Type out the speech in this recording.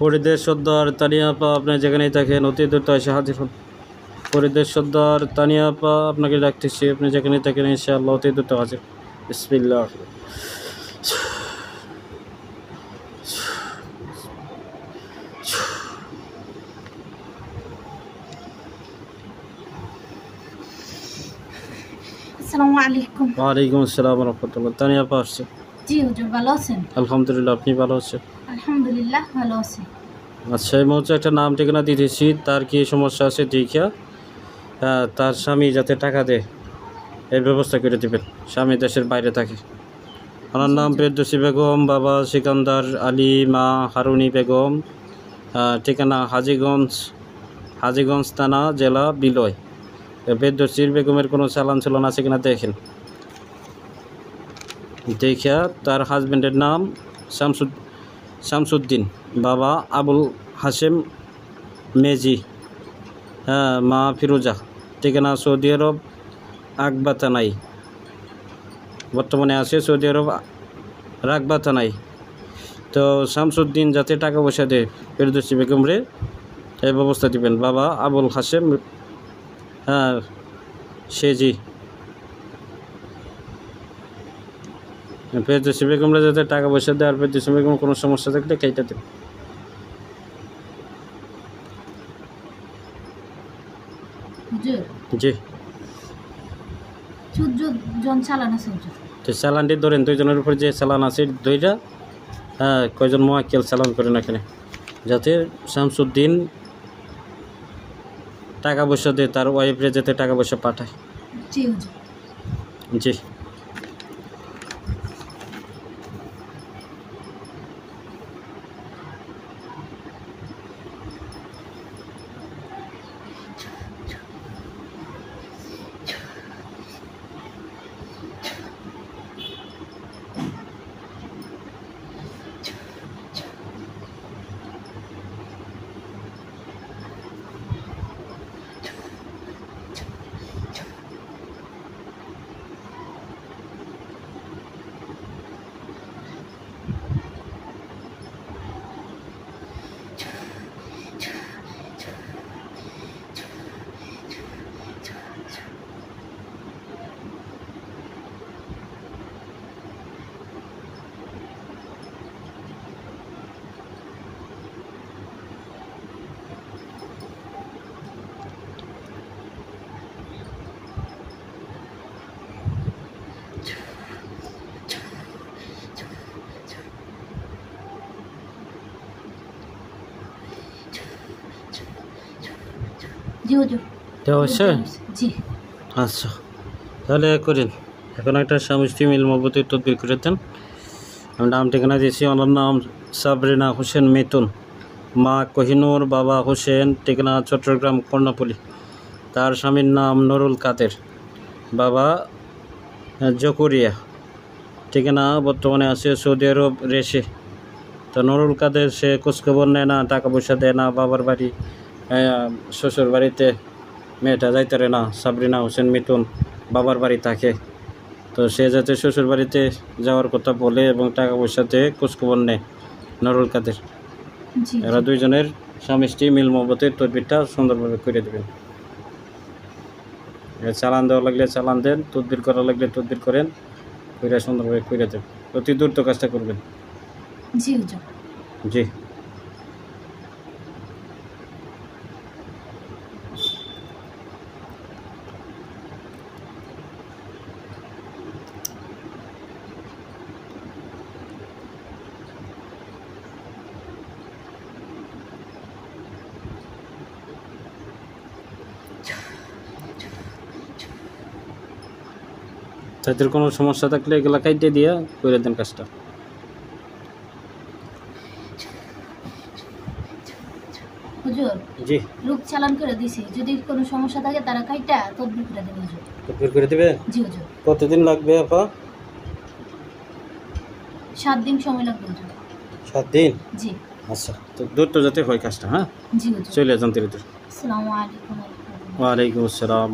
পরিদেশ সর্দার তানিয়াপা আপনি যেখানেই থাকেন অতি দ্রুত এসে হাজির হন। পরিদেশ সর্দার তানিয়াপা আপনাকে ডাকতেছি আপনি যেখানেই থাকেন ইনশাআল্লাহ অতি দ্রুত হাজির বিসমিল্লাহ। আসসালামু আলাইকুম। ওয়ালাইকুম আসসালাম রহমতুল্লাহ। তানিয়াপা আসছে। জি হুজুর ভালো আছেন? আলহামদুলিল্লাহ আপনি ভালো আছেন? আলহামদুলিল্লাহ ভালো আছি। আচ্ছা এই মুহূর্তে একটা নাম ঠিকানা দিতেছি তার কি সমস্যা আছে দেখিয়া তার স্বামী যাতে টাকা দেয় এর ব্যবস্থা করে দিবেন স্বামী দেশের বাইরে থাকে। ওনার নাম ফেরদৌসি বেগম বাবা সিকান্দার আলী মা হারুনি বেগম ঠিকানা হাজিগঞ্জ হাজিগঞ্জ থানা জেলা বিলয়। ফেরদৌসির বেগমের কোনো চালান চলন আছে কিনা দেখেন। দেখিয়া তার হাজবেন্ডের নাম শামসুদ শামসুদ্দিন, বাবা আবুল হাসেম মেজি হ্যাঁ মা ফিরোজা ঠিকানা সৌদি আরব আকবা থানাই বর্তমানে আছে সৌদি আরব রাকবা থানাই তো শামসুদ্দিন যাতে টাকা পয়সা দেয়, ফেরদৌসি বেগম রে, এই ব্যবস্থা দিবেন। বাবা আবুল হাসেম হ্যাঁ সেজি। ফেরদৌসি বেগমরা যাতে টাকা পয়সা দেয় আর ফেরদৌসি বেগম কোনো সমস্যা থাকলে কেটে দেবে। জি। চালানটি ধরেন দুইজনের উপর যে চালান আছে দুইটা হ্যাঁ কয়জন মোয়াক্কেল চালান করেন এখানে। যাতে শামসুদ্দিন টাকা পয়সা দেয় তার ওয়াইফরে যাতে টাকা পয়সা পাঠায়। জি। জি হুজুর দেওয়া হয়েছে জি। আচ্ছা তাহলে করেন। এখন একটা স্বামী স্ত্রী মিল মহব্বতের তদবির করে দেন। আমি নাম ঠিকানা দিয়েছি। ওনার নাম সাবরিনা হোসেন মিতুন। মা কোহিনুর বাবা হোসেন ঠিকানা চট্টগ্রাম কর্ণপল্লী। তার স্বামীর নাম নুরুল কাদের। বাবা জকুরিয়া। ঠিকানা বর্তমানে আছে সৌদি আরব রেশে। তো নুরুল কাদের সে খোঁজখবর নেয় না টাকা পয়সা দেয় না বাবার বাড়ি শ্বশুর বাড়িতে মেয়েটা যাইতে না সাবরিনা হোসেন মিতুন বাবার বাড়ি থাকে। তো সে যাতে শ্বশুর বাড়িতে যাওয়ার কথা বলে এবং টাকা পয়সাতে খোঁজখবর নেয় নরুল কাদের। এরা দুইজনের স্বামী স্ত্রী মিল মহব্বতের তদবিরটা সুন্দরভাবে করে দেবেন। চালান দেওয়া লাগলে চালান দেন তদবির করা লাগলে তদবির করেন করে সুন্দরভাবে করে দেন। অতি দ্রুত কাজটা করবেন। জি জি। তাদের কোনো সমস্যা থাকলে এগুলা কাইটে দিয়া করে দেন কাজটা। হুজুর জি। লোক চালান করে দিছি। যদি কোনো সমস্যা থাকে তারা কাইটা তদবির করে দেবে হুজুর। তদবির করে দিবে? জি হুজুর। কতদিন লাগবে আপা? সাত দিন সময় লাগবে হুজুর। সাত দিন? জি। আচ্ছা তো যাতে হয় কাজটা হ্যাঁ? জি হুজুর। চলে যান ধীরে ধীরে। আসসালামু আলাইকুম। ওয়া রাহমাতুল্লাহ। ওয়ালাইকুম আসসালাম